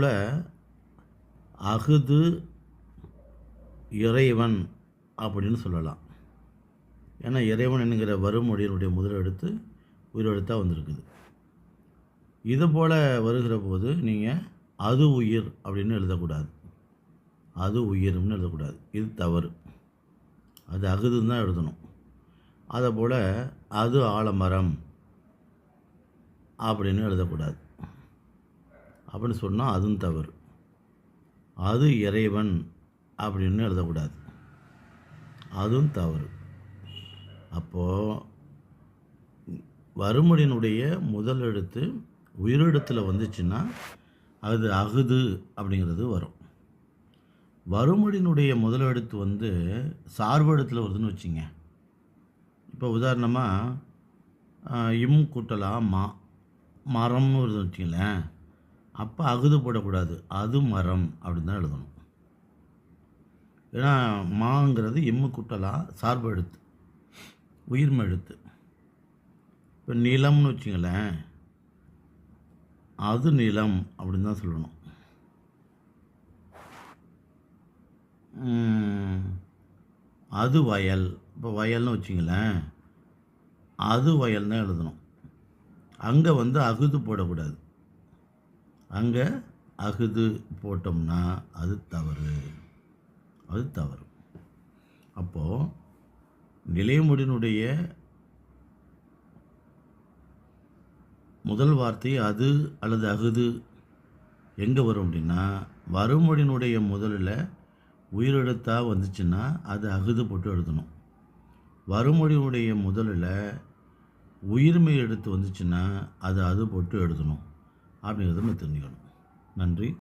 போல அகுது இறைவன் அப்படின்னு சொல்லலாம். ஏன்னா இறைவன் என்கிற வருமொழியினுடைய முதலெடுத்து உயிரெழுத்தாக வந்திருக்குது. இது போல் வருகிற போது நீங்கள் அது உயிர் அப்படின்னு எழுதக்கூடாது. அது உயிர்னு எழுதக்கூடாது. இது தவறு. அது அகுதுன்னு தான் எழுதணும். அதை போல் அது ஆலமரம் அப்படின்னு எழுதக்கூடாது. அப்படின்னு சொன்னால் அதுவும் தவறு. அது இறைவன் அப்படின்னு எழுதக்கூடாது. அதுவும் தவறு. அப்போது வறுமொழியினுடைய முதல் எழுத்து உயிரிடத்தில் வந்துச்சுன்னா அது அகுது அப்படிங்கிறது வரும். வறுமொழியினுடைய முதல் எழுத்து வந்து சார்பு எழுத்தில் வருதுன்னு வச்சுங்க. இப்போ உதாரணமாக இம் கூட்டலாம் மா மரம்னு வருதுன்னு வச்சுங்களேன். அப்போ அகுது போடக்கூடாது. அது மரம் அப்படின்னு தான் எழுதணும். ஏன்னா மாங்கிறது எம்மு குட்டலாம் சார்பு எழுத்து. உயிர்ம எழுத்து. இப்போ நிலம்னு வச்சுங்களேன். அது நிலம் அப்படின்னு தான் சொல்லணும். அது வயல். இப்போ வயல்னு வச்சுங்களேன். அது வயல் தான் எழுதணும். அங்கே வந்து அகுது போடக்கூடாது. அங்கே அகுது போட்டோம்னா அது தவறு. அது தவறு. அப்போது நிலைமொழியினுடைய முதல் வார்த்தை அது அல்லது அகுது எங்கே வரும் அப்படின்னா வறுமொழியினுடைய முதலில் உயிரெழுத்தாக வந்துச்சுன்னா அது அகுது போட்டு எழுதணும். வறுமொழியினுடைய முதலில் உயிர்மை எடுத்து வந்துச்சுன்னா அது அது போட்டு எழுதணும். அப்படிங்கிறத நம்ம தெரிஞ்சுக்கணும். நன்றி.